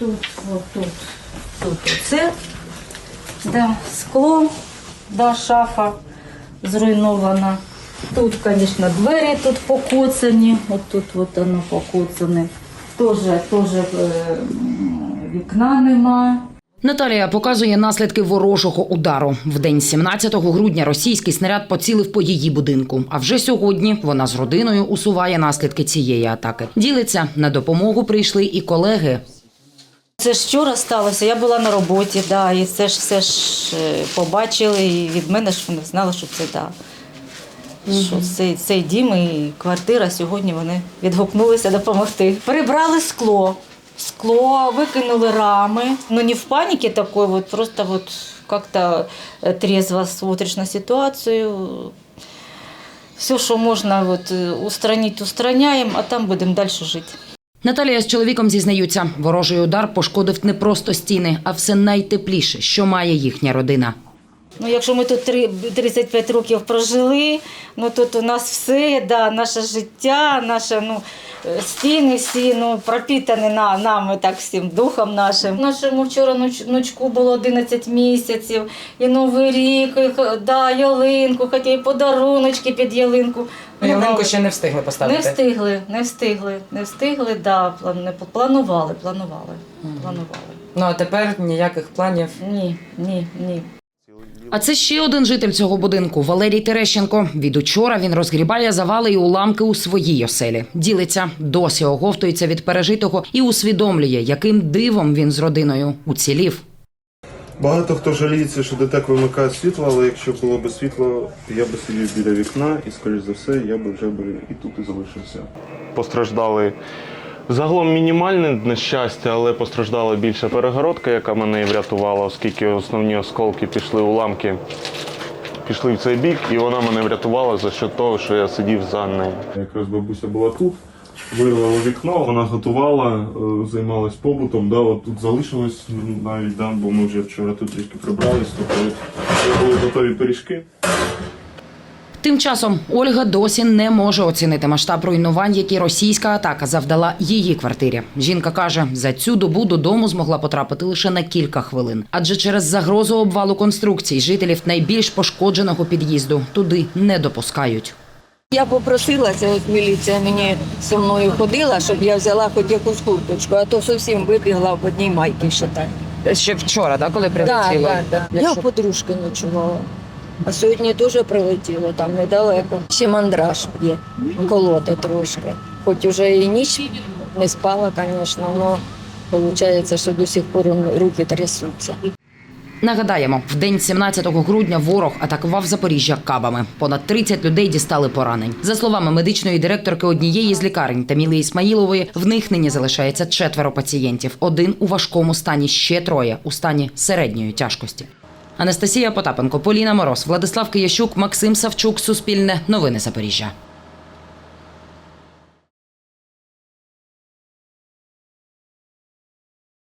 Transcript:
тут, от тут, тут оце, да, скло, да, шафа зруйнована. Тут, звісно, двері тут покоцані, от тут от воно покоцане. Тоже, тоже е, вікна нема. Наталія показує наслідки ворожого удару. В день 17 грудня російський снаряд поцілив по її будинку. А вже сьогодні вона з родиною усуває наслідки цієї атаки. Ділиться на допомогу прийшли і колеги. Це ж вчора сталося, я була на роботі, да, і це ж все ж е, побачили, і від мене ж вони знали, що це да. Що цей, цей дім і квартира сьогодні вони відгукнулися допомогти. Прибрали скло. Скло, викинули рами. Ну не в паніці такої, вот, просто вот как-то э, трезво смотришь на ситуацію. Все, що можна вот, э, устранити, устраняємо, а там будемо далі жити. Наталія з чоловіком зізнаються, ворожий удар пошкодив не просто стіни, а все найтепліше, що має їхня родина. Ну, якщо ми тут 35 років прожили, ну тут у нас все, да, наше життя, наше ну, е, стіни всі ну, пропітані на, нами так всім духом нашим. Нашому вчора ноч, ночку було 11 місяців, і Новий рік, і, да, ялинку, хоча й подаруночки під ялинку. Ну, ялинку ще не встигли поставити. не встигли, не встигли, не встигли, да, план- не планували, планували, планували. Ну а тепер ніяких планів. Ні, ні, ні. А це ще один житель цього будинку Валерій Терещенко. Від учора він розгрібає завали і уламки у своїй оселі. Ділиться, досі оговтується від пережитого і усвідомлює, яким дивом він з родиною уцілів. Багато хто жаліється, що ДТЕК вимикає світло, але якщо було б світло, я би сидів біля вікна і, скоріш за все, я би вже би і тут і залишився. Постраждали загалом мінімальне нещастя, але постраждала більше перегородка, яка мене і врятувала, оскільки основні осколки пішли уламки. Пішли в цей бік, і вона мене врятувала за що того, що я сидів за нею. Якраз бабуся була тут, вирвала вікно, вона готувала, е, займалась побутом. Да, от тут залишилось навіть, да, бо ми вже вчора тут трішки прибрались, тобто були готові пиріжки. Тим часом Ольга досі не може оцінити масштаб руйнувань, які російська атака завдала її квартирі. Жінка каже, за цю добу додому змогла потрапити лише на кілька хвилин, адже через загрозу обвалу конструкцій жителів найбільш пошкодженого під'їзду туди не допускають. Я попросила, це от міліція мені зі мною ходила, щоб я взяла хоч якусь курточку, а то зовсім вибігла в одній майці ще так. Ще вчора, да, коли Так, прилетіло? так, так. Я Якщо- у подружки ночувала. А сьогодні теж прилетіло, там недалеко. Ще мандраж є, колоти трошки. Хоч уже і ніч не спала, звісно, але виходить, що до сих пор руки трясуться. Нагадаємо, в день 17 грудня ворог атакував Запоріжжя кабами. Понад 30 людей дістали поранень. За словами медичної директорки однієї з лікарень Таміли Ісмаїлової, в них нині залишається четверо пацієнтів. Один у важкому стані, ще троє у стані середньої тяжкості. Анастасія Потапенко, Поліна Мороз, Владислав Киящук, Максим Савчук. Суспільне новини Запоріжжя.